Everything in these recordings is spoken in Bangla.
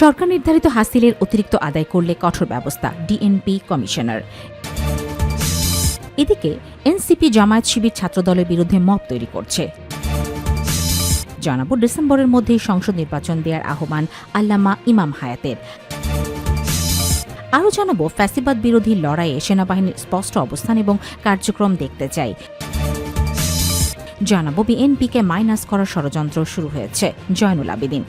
সরকার নির্ধারিত হাসিলের অতিরিক্ত আদায় করলে কঠোর ব্যবস্থা ডিএনপি কমিশনার। এদিকে এনসিপি জামায়াত শিবির ছাত্রদলের বিরুদ্ধে মব তৈরি করছে। জানাব ডিসেম্বরের মধ্যেই সংসদ নির্বাচন দেওয়ার আহ্বান আল্লামা ইমাম হায়াতের। আরও জানাব, ফ্যাসিবাদ বিরোধী লড়াইয়ে সেনাবাহিনীর স্পষ্ট অবস্থান এবং কার্যক্রম দেখতে চাই। জানাব, বিএনপিকে মাইনাস করার ষড়যন্ত্র শুরু হয়েছে, জয়নুল আবেদিন।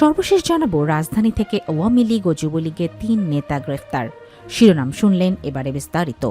সর্বশেষ জানাব, রাজধানী থেকে আওয়ামী লীগ ও যুবলীগের তিন নেতা গ্রেফতার। শিরোনাম শুনলেন, এবারে বিস্তারিত।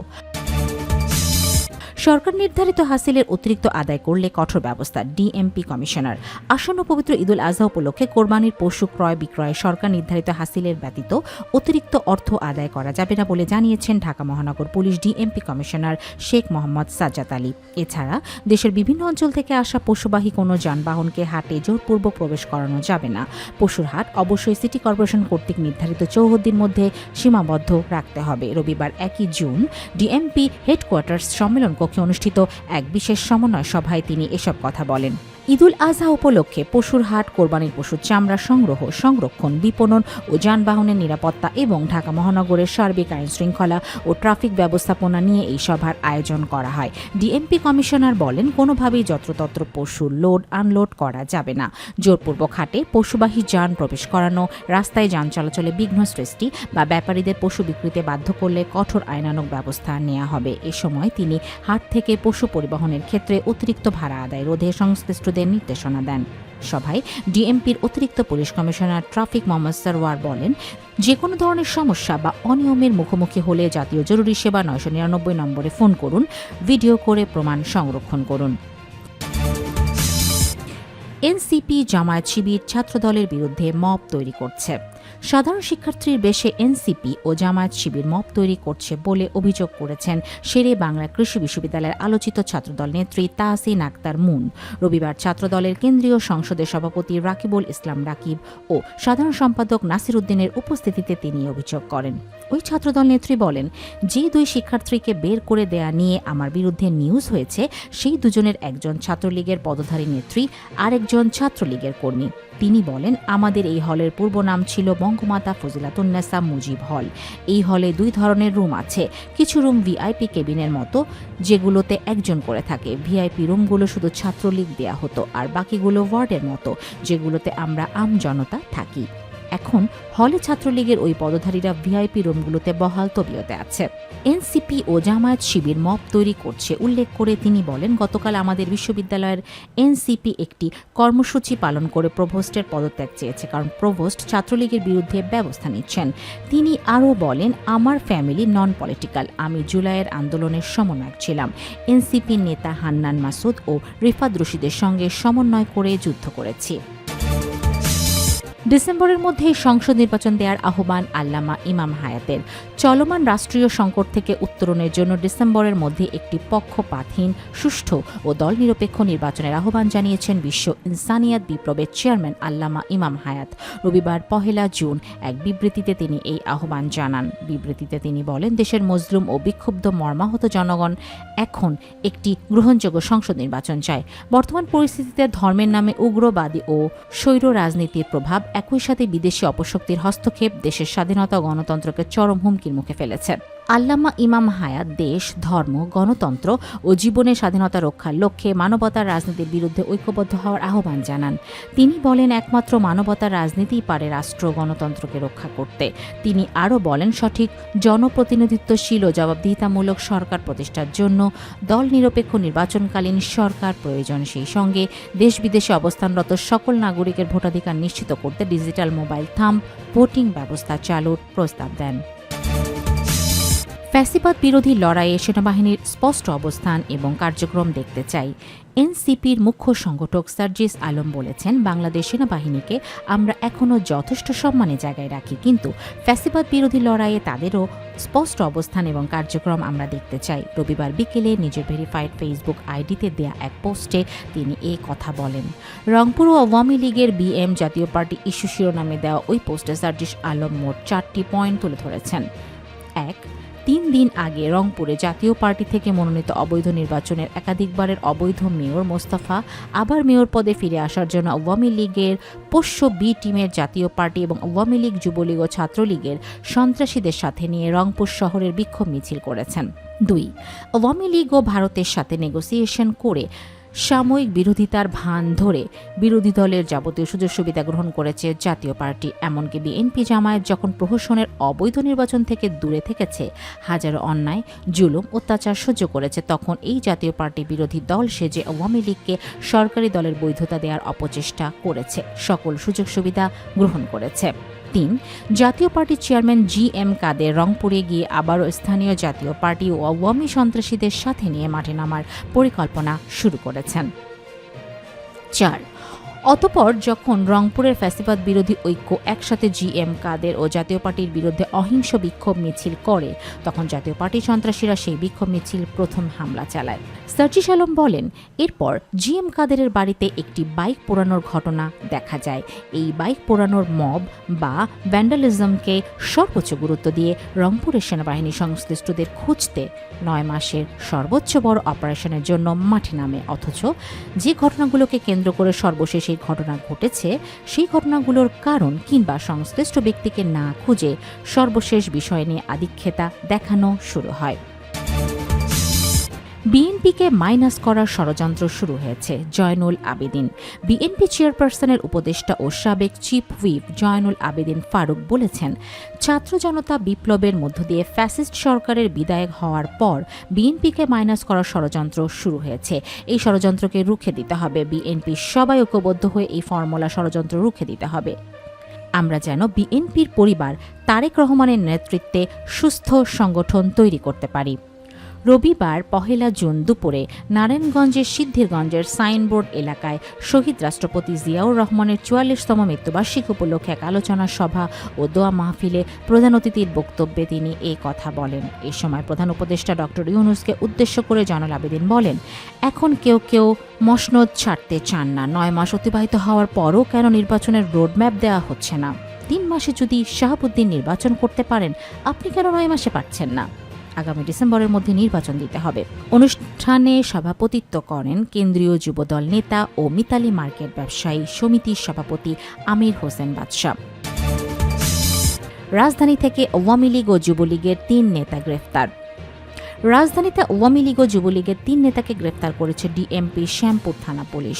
সরকার নির্ধারিত হাসিলের অতিরিক্ত আদায় করলে কঠোর ব্যবস্থা ডিএমপি কমিশনার। আসন্ন পবিত্র ঈদুল আজহা উপলক্ষে কোরবানির পশু ক্রয় বিক্রয়ে সরকার নির্ধারিত হাসিলের ব্যতীত অতিরিক্ত অর্থ আদায় করা যাবে না বলে জানিয়েছেন ঢাকা মহানগর police DMP commissioner Sheikh Mohammad Sajjad Ali. এছাড়া দেশের বিভিন্ন অঞ্চল থেকে আসা পশুবাহী কোনো যানবাহনকে হাটে জোরপূর্বক প্রবেশ করানো যাবে না। পশুর হাট অবশ্যই সিটি কর্পোরেশন কর্তৃক নির্ধারিত চৌহদ্দির মধ্যে সীমাবদ্ধ রাখতে হবে। রবিবার একই জুন ডিএমপি হেডকোয়ার্টার্স সম্মেলন কক্ষে অনুষ্ঠিত এক বিশেষ সমন্বয় সভায় তিনি এসব কথা বলেন। ঈদুল আজহা উপলক্ষে পশুর হাট, কোরবানির পশুর চামড়া সংগ্রহ, সংরক্ষণ, বিপণন ও যানবাহনের নিরাপত্তা এবং ঢাকা মহানগরের সার্বিক আইন শৃঙ্খলা ও ট্রাফিক ব্যবস্থাপনা নিয়ে এই সভার আয়োজন করা হয়। ডিএমপি কমিশনার বলেন, কোনোভাবেই যত্রতত্র পশু লোড, আনলোড করা যাবে না। জোরপূর্বক হাটে পশুবাহী যান প্রবেশ করানো, রাস্তায় যান চলাচলে বিঘ্ন সৃষ্টি বা ব্যাপারীদের পশু বিক্রিতে বাধ্য করলে কঠোর আইনানুগ ব্যবস্থা নেওয়া হবে। এ সময় তিনি হাট থেকে পশু পরিবহনের ক্ষেত্রে অতিরিক্ত ভাড়া আদায়, রোধে সংশ্লিষ্টদের নির্দেশনা দেন। সভায় ডিএমপির অতিরিক্ত police commissioner traffic Mohammad Sarwar বলেন যে কোনো ধরনের সমস্যা বা অনিয়মের মুখোমুখি হলে জাতীয় জরুরি সেবা নয়শো নিরানব্বই নম্বরে ফোন করুন, ভিডিও করে প্রমাণ সংরক্ষণ করুন। এনসিপি জামায়াত শিবির ছাত্রদলের বিরুদ্ধে মব তৈরি করছে। সাধারণ শিক্ষার্থীর বেশে এনসিপি ও জামায়াত শিবির মব তৈরি করছে বলে অভিযোগ করেছেন শেরে বাংলা কৃষি বিশ্ববিদ্যালয়ের আলোচিত ছাত্রদল নেত্রী তাহসিন আক্তার মুন। রবিবার ছাত্রদলের কেন্দ্রীয় সংসদের সভাপতি রাকিবুল ইসলাম রাকিব ও সাধারণ সম্পাদক নাসির উদ্দিনের উপস্থিতিতে তিনি অভিযোগ করেন। ওই ছাত্রদল নেত্রী বলেন, যে দুই শিক্ষার্থীকে বের করে দেয়া নিয়ে আমার বিরুদ্ধে নিউজ হয়েছে, সেই দুজনের একজন ছাত্রলীগের পদধারী নেত্রী, আরেকজন ছাত্রলীগের কর্মী। তিনি বলেন, আমাদের এই হলের পূর্ব নাম ছিল বঙ্গমাতা ফজিলাতুন্নেসা মুজিব হল। এই হলে দুই ধরনের রুম আছে। কিছু রুম ভিআইপি কেবিনের মতো, যেগুলোতে একজন করে থাকে। ভিআইপি রুমগুলো শুধু ছাত্রলীগ দেয়া হতো, আর বাকিগুলো ওয়ার্ডের মতো, যেগুলোতে আমরা আম জনতা থাকি। এখন হলে ছাত্রলীগের ওই পদধারীরা ভিআইপি রুমগুলোতে বহাল তবিয়তে আছে। এনসিপি ও জামায়াত শিবির মব তৈরি করছে। উল্লেখ করে তিনি বলেন, গতকাল আমাদের বিশ্ববিদ্যালয়ের এনসিপি একটি কর্মসূচি পালন করে প্রভোস্টের পদত্যাগ চেয়েছে, কারণ প্রভোস্ট ছাত্রলীগের বিরুদ্ধে ব্যবস্থা নিচ্ছেন। তিনি আরও বলেন, আমার ফ্যামিলি নন পলিটিক্যাল আমি জুলাইয়ের আন্দোলনের সমন্বয়ক ছিলাম। এনসিপির নেতা হান্নান মাসুদ ও রিফাদ রশিদের সঙ্গে সমন্বয় করে যুদ্ধ করেছি। ডিসেম্বরের মধ্যে সংসদ নির্বাচন দেওয়ার আহ্বান আল্লামা ইমাম হায়াতের। চলমান রাষ্ট্রীয় সংকট থেকে উত্তরণের জন্য ডিসেম্বরের মধ্যে একটি পক্ষপাতহীন, সুষ্ঠু ও দল নিরপেক্ষ নির্বাচনের আহ্বান জানিয়েছেন বিশ্ব ইনসানিয়াত বিপ্লবের চেয়ারম্যান আল্লামা ইমাম হায়াত। রবিবার পহেলা জুন এক বিবৃতিতে তিনি এই আহ্বান জানান। বিবৃতিতে তিনি বলেন, দেশের মজলুম ও বিক্ষুব্ধ মর্মাহত জনগণ এখন একটি গ্রহণযোগ্য সংসদ নির্বাচন চায়। বর্তমান পরিস্থিতিতে ধর্মের নামে উগ্রবাদী ও স্বৈর রাজনীতির প্রভাব একই সাথে বিদেশি অপশক্তির হস্তক্ষেপ দেশের স্বাধীনতা গণতন্ত্রকে চরম হুমকির মুখে ফেলেছে। আল্লামা ইমাম হায়াত দেশ, ধর্ম, গণতন্ত্র ও জীবনের স্বাধীনতা রক্ষার লক্ষ্যে মানবতার রাজনীতির বিরুদ্ধে ঐক্যবদ্ধ হওয়ার আহ্বান জানান। তিনি বলেন, একমাত্র মানবতার রাজনীতিই পারে রাষ্ট্র গণতন্ত্রকে রক্ষা করতে। তিনি আরও বলেন, সঠিক জনপ্রতিনিধিত্বশীল ও জবাবদিহিতামূলক সরকার প্রতিষ্ঠার জন্য দল নিরপেক্ষ নির্বাচনকালীন সরকার প্রয়োজন। সেই সঙ্গে দেশ বিদেশে অবস্থানরত সকল নাগরিকের ভোটাধিকার নিশ্চিত করতে ডিজিটাল মোবাইল থাম্ব ভোটিং ব্যবস্থা চালুর প্রস্তাব দেন। ফ্যাসিবাদ বিরোধী লড়াইয়ে সেনাবাহিনীর স্পষ্ট অবস্থান এবং কার্যক্রম দেখতে চাই, এনসিপির মুখ্য সংগঠক সার্জিস আলম বলেছেন, বাংলাদেশ সেনাবাহিনীকে আমরা এখনও যথেষ্ট সম্মানে জায়গায় রাখি, কিন্তু ফ্যাসিবাদ বিরোধী লড়াইয়ে তাদেরও স্পষ্ট অবস্থান এবং কার্যক্রম আমরা দেখতে চাই। রবিবার বিকেলে নিজের ভেরিফাইড ফেসবুক আইডিতে দেয়া এক পোস্টে তিনি এ কথা বলেন। রংপুর ও আওয়ামী লীগের বিএম জাতীয় পার্টি ইস্যু শিরোনামে দেওয়া ওই পোস্টে সার্জিস আলম মোট চারটি পয়েন্ট তুলে ধরেছেন। এক তিন দিন আগে রংপুরে জাতীয় পার্টি থেকে মনোনীত অবৈধ নির্বাচনের একাধিকবারের অবৈধ মেয়র মোস্তাফা আবার মেয়র পদে ফিরে আসার জন্য আওয়ামী লীগের পোষ্য বি টিমের জাতীয় পার্টি এবং আওয়ামী লীগ যুবলীগ ও ছাত্রলীগের সন্ত্রাসীদের সাথে নিয়ে রংপুর শহরের বিক্ষোভ মিছিল করেছেন। দুই, আওয়ামী লীগ ও ভারতের সাথে নেগোসিয়েশন করে সাময়িক বিরোধিতার ভান ধরে বিরোধী দলের যাবতীয় সুযোগ সুবিধা গ্রহণ করেছে জাতীয় পার্টি। এমনকি বিএনপি জামায়াত যখন প্রহসনের অবৈধ নির্বাচন থেকে দূরে থেকেছে, হাজারো অন্যায়, জুলুম, অত্যাচার সহ্য করেছে, তখন এই জাতীয় পার্টি বিরোধী দল সেজে আওয়ামী লীগকে সরকারি দলের বৈধতা দেওয়ার অপচেষ্টা করেছে, সকল সুযোগ সুবিধা গ্রহণ করেছে। তিন, জাতীয় পার্টির চেয়ারম্যান জি এম কাদের রংপুরে গিয়ে আবারও স্থানীয় জাতীয় পার্টি ও আওয়ামী সন্ত্রাসীদের সাথে নিয়ে মাঠে নামার পরিকল্পনা শুরু করেছেন। চার অতপর যখন রংপুরের ফ্যাসিবাদ বিরোধী ঐক্য একসাথে জিএম, কাদের ও জাতীয় পার্টির বিরুদ্ধে অহিংস বিক্ষোভ মিছিল করে, তখন জাতীয় পার্টি সন্ত্রাসীরা সেই বিক্ষোভ মিছিল প্রথম হামলা চালায়। সার্জিস আলম বলেন, এরপর জিএম, কাদেরের বাড়িতে একটি বাইক পোড়ানোর ঘটনা দেখা যায়। এই বাইক পোড়ানোর মব বা ভ্যান্ডালিজমকে সর্বোচ্চ গুরুত্ব দিয়ে রংপুরের সেনাবাহিনী সংশ্লিষ্টদের খুঁজতে নয় মাসের সর্বোচ্চ বড় অপারেশনের জন্য মাঠে নামে। অথচ যে ঘটনাগুলোকে কেন্দ্র করে সর্বশেষ এই ঘটনা ঘটেছে, সেই ঘটনাগুলোর কারণ কিংবা সংশ্লিষ্ট ব্যক্তিকে না খুঁজে সর্বশেষ বিষয় নিয়ে আদিক্ষেতা দেখানো শুরু হয়। বিএনপিকে মাইনাস করার ষড়যন্ত্র শুরু হয়েছে, জয়নুল আবেদিন। বিএনপি চেয়ারপারসনের উপদেষ্টা ও সাবেক চিফ হুইপ জয়নুল আবেদিন ফারুক বলেছেন, ছাত্র জনতা বিপ্লবের মধ্য দিয়ে ফ্যাসিস্ট সরকারের বিদায়ক হওয়ার পর বিএনপিকে মাইনাস করার ষড়যন্ত্র শুরু হয়েছে। এই ষড়যন্ত্রকে রুখে দিতে হবে। বিএনপি সবাই ঐক্যবদ্ধ হয়ে এই ফর্মুলা ষড়যন্ত্র রুখে দিতে হবে। আমরা যেন বিএনপির পরিবার তারেক রহমানের নেতৃত্বে সুস্থ সংগঠন তৈরি করতে পারি। রবিবার পহেলা জুন দুপুরে নারায়ণগঞ্জের সিদ্ধিরগঞ্জের সাইনবোর্ড এলাকায় শহীদ রাষ্ট্রপতি জিয়াউর রহমানের চুয়াল্লিশতম মৃত্যুবার্ষিকী উপলক্ষে এক আলোচনা সভা ও দোয়া মাহফিলে প্রধান অতিথির বক্তব্যে তিনি এই কথা বলেন। এ সময় প্রধান উপদেষ্টা ডক্টর ইউনুসকে উদ্দেশ্য করে জয়নাল আবেদিন বলেন, এখন কেউ কেউ মসনদ ছাড়তে চান না। নয় মাস অতিবাহিত হওয়ার পরও কেন নির্বাচনের রোডম্যাপ দেওয়া হচ্ছে না? তিন মাসে যদি শাহাবুদ্দিন নির্বাচন করতে পারেন, আপনি কেন নয় মাসে পারছেন না? আগামী ডিসেম্বরের মধ্যে নির্বাচন দিতে হবে। অনুষ্ঠানে সভাপতিত্ব করেন কেন্দ্রীয় যুবদল নেতা ও মিতালি মার্কেট ব্যবসায়ী সমিতির সভাপতি আমির হোসেন বাদশাহ রাজধানী থেকে আওয়ামী লীগ ও যুবলীগের তিন নেতা গ্রেফতার। রাজধানীতে আওয়ামী লীগ ও যুবলীগের তিন নেতাকে গ্রেফতার করেছে ডিএমপি শ্যামপুর থানা পুলিশ।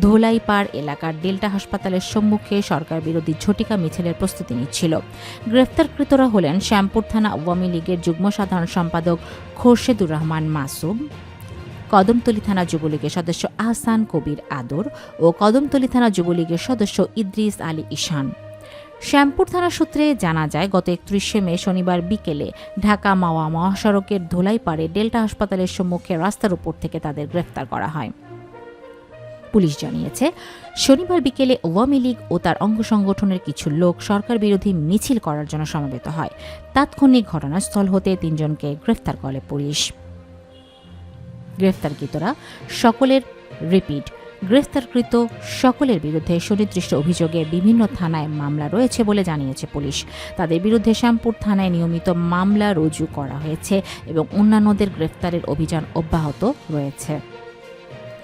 ধোলাইপাড় এলাকার ডেল্টা হাসপাতালের সম্মুখে সরকার বিরোধী ঝটিকা মিছিলের প্রস্তুতি নিচ্ছিল। গ্রেফতারকৃতরা হলেন শ্যামপুর থানা আওয়ামী লীগের যুগ্ম সাধারণ সম্পাদক খোরশেদুর রহমান মাসুম, কদমতলী থানা যুবলীগের সদস্য আহসান কবির আদর ও কদমতলী থানা যুবলীগের সদস্য ইদ্রিস আলী ঈশান। শ্যামপুর থানা সূত্রে জানা যায়, গত একত্রিশে মে শনিবার বিকেলে ঢাকা মাওয়া মহাসড়কের ধোলাইপাড়ে ডেল্টা হাসপাতালের সম্মুখে রাস্তার উপর থেকে তাদের গ্রেফতার করা হয়। পুলিশ জানিয়েছে, শনিবার বিকেলে আওয়ামী লীগ ও তার অঙ্গ সংগঠনের কিছু লোক সরকার বিরোধী মিছিল করার জন্য সমবেত হয়। তাৎক্ষণিক ঘটনাস্থল হতে তিনজনকে গ্রেফতার করে পুলিশ। গ্রেফতারকৃতরা সকলের রিপিট। গ্রেফতারকৃত সকলের বিরুদ্ধে সুনির্দিষ্ট অভিযোগে বিভিন্ন থানায় মামলা রয়েছে বলে জানিয়েছে পুলিশ। তাদের বিরুদ্ধে শ্যামপুর থানায় নিয়মিত মামলা রুজু করা হয়েছে এবং অন্যান্যদের গ্রেফতারের অভিযান অব্যাহত রয়েছে।